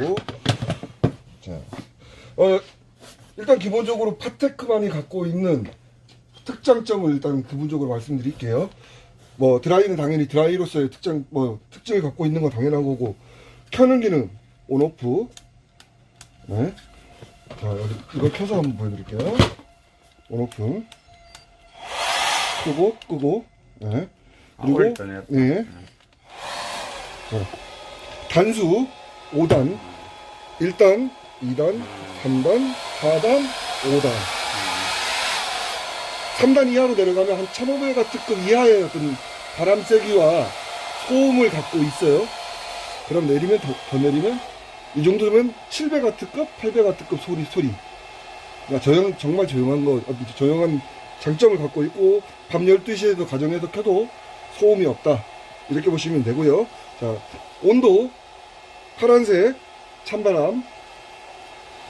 되고 자 어, 일단 기본적으로 파테크만이 갖고 있는 특장점을 일단 기본적으로 말씀드릴게요. 뭐 드라이는 당연히 드라이로서의 특장 뭐 특징을 갖고 있는 건 당연한 거고 켜는 기능 온오프 네. 자 여기 이거 켜서 한번 보여드릴게요. 온오프 끄고 끄고 네. 아, 그리고. 네. 자, 단수 5단 1단 2단 3단 4단 5단 3단 이하로 내려가면 한 1500W급 이하의 어떤 바람 세기와 소음을 갖고 있어요. 그럼 내리면 더, 더 내리면 이 정도면 700W급, 800W급 소리 소리. 그러니까 조용, 정말 조용한 거, 어, 조용한 장점을 갖고 있고 밤 12시에도 가정에서 켜도 소음이 없다. 이렇게 보시면 되고요. 자, 온도 파란색 찬바람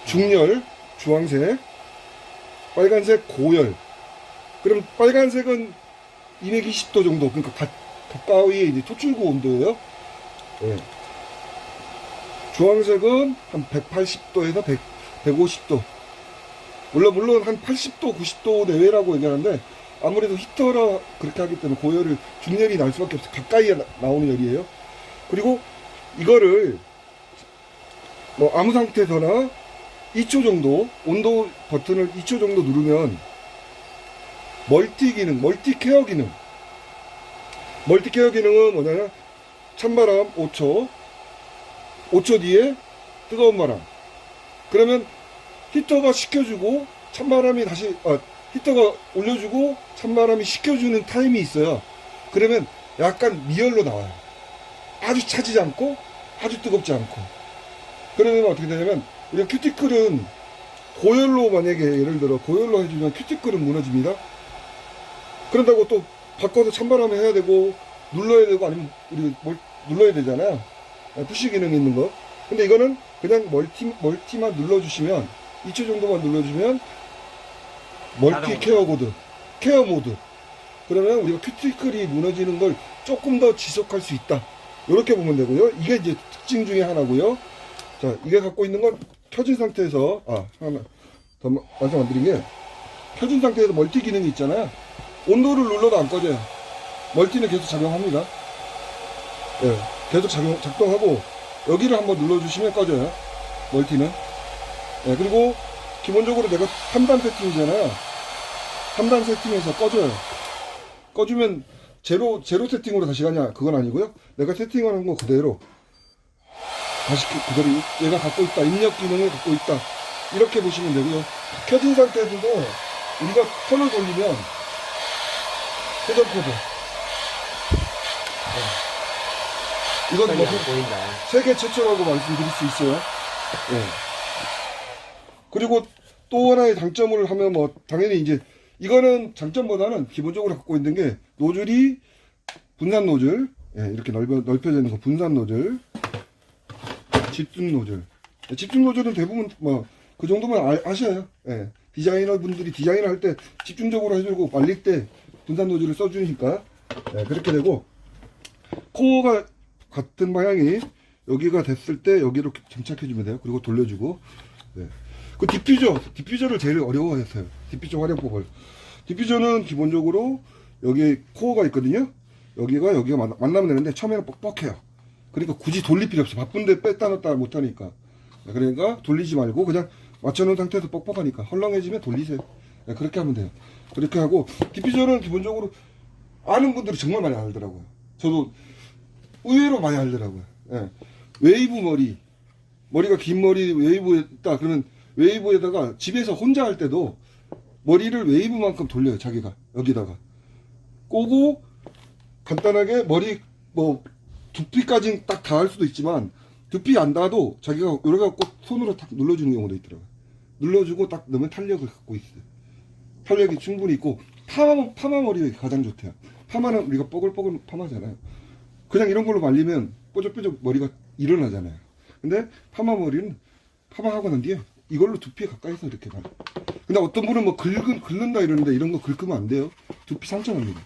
중열 주황색 빨간색 고열. 그럼 빨간색은 220도 정도 그러니까 가, 가까이 이제 토출구 온도예요? 예. 주황색은 한 180도에서 100, 150도. 물론 물론 한 80도 90도 내외라고 얘기하는데 아무래도 히터라 그렇게 하기 때문에 고열을 중열이 날 수밖에 없어 가까이 나, 나오는 열이에요. 그리고 이거를 뭐 아무 상태에서나 2초 정도 온도 버튼을 2초 정도 누르면 멀티 기능, 멀티 케어 기능. 멀티 케어 기능은 뭐냐면 찬바람 5초 5초 뒤에 뜨거운 바람. 그러면 히터가 식혀주고 찬바람이 다시 아, 히터가 올려주고 찬바람이 식혀주는 타임이 있어요. 그러면 약간 미열로 나와요. 아주 차지지 않고 아주 뜨겁지 않고 그러면 어떻게 되냐면 우리가 큐티클은 고열로 만약에 예를 들어 고열로 해주면 큐티클은 무너집니다. 그런다고 또 바꿔서 찬바람을 해야 되고 눌러야 되고 아니면 우리 뭘 눌러야 되잖아요. 푸시 기능 있는 거. 근데 이거는 그냥 멀티, 멀티만 눌러주시면 2초 정도만 눌러주면 멀티. 케어 모드 케어 모드. 그러면 우리가 큐티클이 무너지는 걸 조금 더 지속할 수 있다. 이렇게 보면 되고요. 이게 이제 특징 중에 하나고요 자 이게 갖고 있는 건 켜진 상태에서 아 하나 더 마- 말씀 안 드린 게 켜진 상태에서 멀티 기능이 있잖아요. 온도를 눌러도 안 꺼져요. 멀티는 계속 작용합니다. 예, 계속 작용, 작동하고 여기를 한번 눌러주시면 꺼져요. 멀티는. 예, 그리고 기본적으로 내가 3단 세팅이잖아요. 3단 세팅에서 꺼져요. 꺼주면 제로 제로 세팅으로 다시 가냐 그건 아니고요. 내가 세팅하는 거 그대로 다시 그- 그대로 얘가 갖고 있다 입력 기능을 갖고 있다 이렇게 보시면 되고요 켜진 상태에서도 우리가 턴을 돌리면 회전 코드 네. 이건 뭐안 보인다. 세계 최초라고 말씀드릴 수 있어요. 예. 그리고 또 하나의 장점을 하면 뭐 당연히 이제 이거는 장점보다는 기본적으로 갖고 있는 게 노즐이 분산 노즐 예, 이렇게 넓어, 넓혀져 있는 거 분산 노즐 집중 노즐 예, 집중 노즐은 대부분 뭐 그 정도면 아, 아셔요 예. 디자이너 분들이 디자인을 할 때 집중적으로 해주고 말릴 때 분산 노즐을 써주니까 예, 그렇게 되고 코어가 같은 방향이 여기가 됐을 때 여기로 장착해주면 돼요. 그리고 돌려주고. 네. 그 디퓨저, 디퓨저를 제일 어려워했어요. 디퓨저 활용법을. 디퓨저는 기본적으로 여기 코어가 있거든요. 여기가 여기가 만나, 만나면 되는데 처음에는 뻑뻑해요. 그러니까 굳이 돌릴 필요 없어. 바쁜데 뺐다 넣었다 못하니까. 네, 그러니까 돌리지 말고 그냥 맞춰놓은 상태에서 뻑뻑하니까 헐렁해지면 돌리세요. 네, 그렇게 하면 돼요. 그렇게 하고 디퓨저는 기본적으로 아는 분들이 정말 많이 알더라고요. 저도 의외로 많이 알더라고요. 예. 웨이브 머리, 머리가 긴 머리 웨이브에 있다. 그러면 웨이브에다가 집에서 혼자 할 때도 머리를 웨이브만큼 돌려요. 자기가 여기다가 꼬고 간단하게 머리 뭐 두피까지 딱 닿을 수도 있지만 두피 안 닿아도 자기가 이렇게 갖고 손으로 탁 눌러주는 경우도 있더라고요. 눌러주고 딱 넣으면 탄력을 갖고 있어요. 탄력이 충분히 있고 파마, 파마 머리가 가장 좋대요. 파마는 우리가 뽀글뽀글 파마잖아요. 그냥 이런 걸로 말리면 뾰족뾰족 머리가 일어나잖아요. 근데 파마 머리는 파마하고 난 뒤에 이걸로 두피에 가까이서 이렇게 말. 근데 어떤 분은 뭐 긁은, 긁는다 이러는데 이런 거 긁으면 안 돼요. 두피 상처납니다.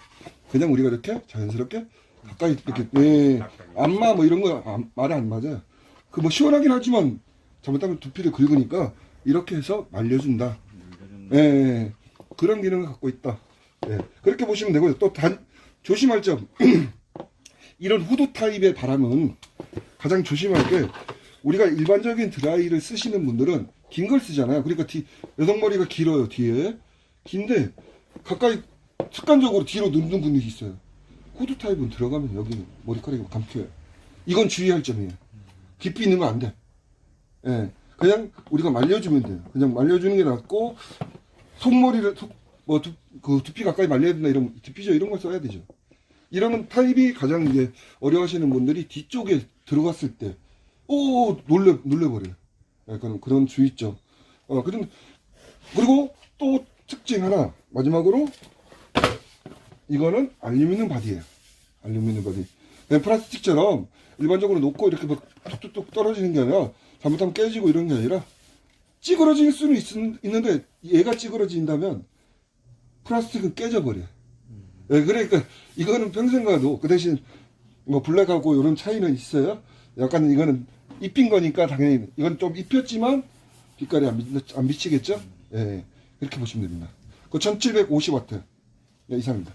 그냥 우리가 이렇게 자연스럽게 가까이 이렇게, 예, 안마 뭐 이런 거 안- 말이 안 맞아요. 그 뭐 시원하긴 하지만 잘못하면 두피를 긁으니까 이렇게 해서 말려준다. 예, 예. 그런 기능을 갖고 있다. 예. 그렇게 보시면 되고요. 또 단, 조심할 점. 이런 후드 타입의 바람은 가장 조심할 게 우리가 일반적인 드라이를 쓰시는 분들은 긴 걸 쓰잖아요. 그러니까 뒤, 여성 머리가 길어요, 뒤에. 긴데 가까이 습관적으로 뒤로 눕는 분들이 있어요. 후드 타입은 들어가면 여기 머리카락이 감겨요. 이건 주의할 점이에요. 깊이 거안 돼. 예. 그냥 우리가 말려주면 돼요. 그냥 말려주는 게 낫고, 속머리를, 속, 뭐, 두, 그 두피 가까이 말려야 된다, 이런, 두피죠, 이런 걸 써야 되죠. 이러면 타입이 가장 이제 어려워하시는 분들이 뒤쪽에 들어갔을 때, 오, 놀래, 놀래버려요. 예, 그런, 그런 주의점. 어, 그런, 그리고 또 특징 하나, 마지막으로, 이거는 알루미늄 바디예요. 알루미늄 바디. 그냥 플라스틱처럼 일반적으로 놓고 이렇게 막 툭툭툭 떨어지는 게 아니라 잘못하면 깨지고 이런 게 아니라 찌그러질 수는 있, 있는데 얘가 찌그러진다면 플라스틱은 깨져버려요. 예, 그러니까 이거는 평생 가도 그 대신 뭐 블랙하고 이런 차이는 있어요. 약간 이거는 입힌 거니까 당연히 이건 좀 입혔지만 빛깔이 안, 비, 안 비치겠죠? 예, 그렇게 보시면 됩니다. 그 1750와트 네, 이상입니다.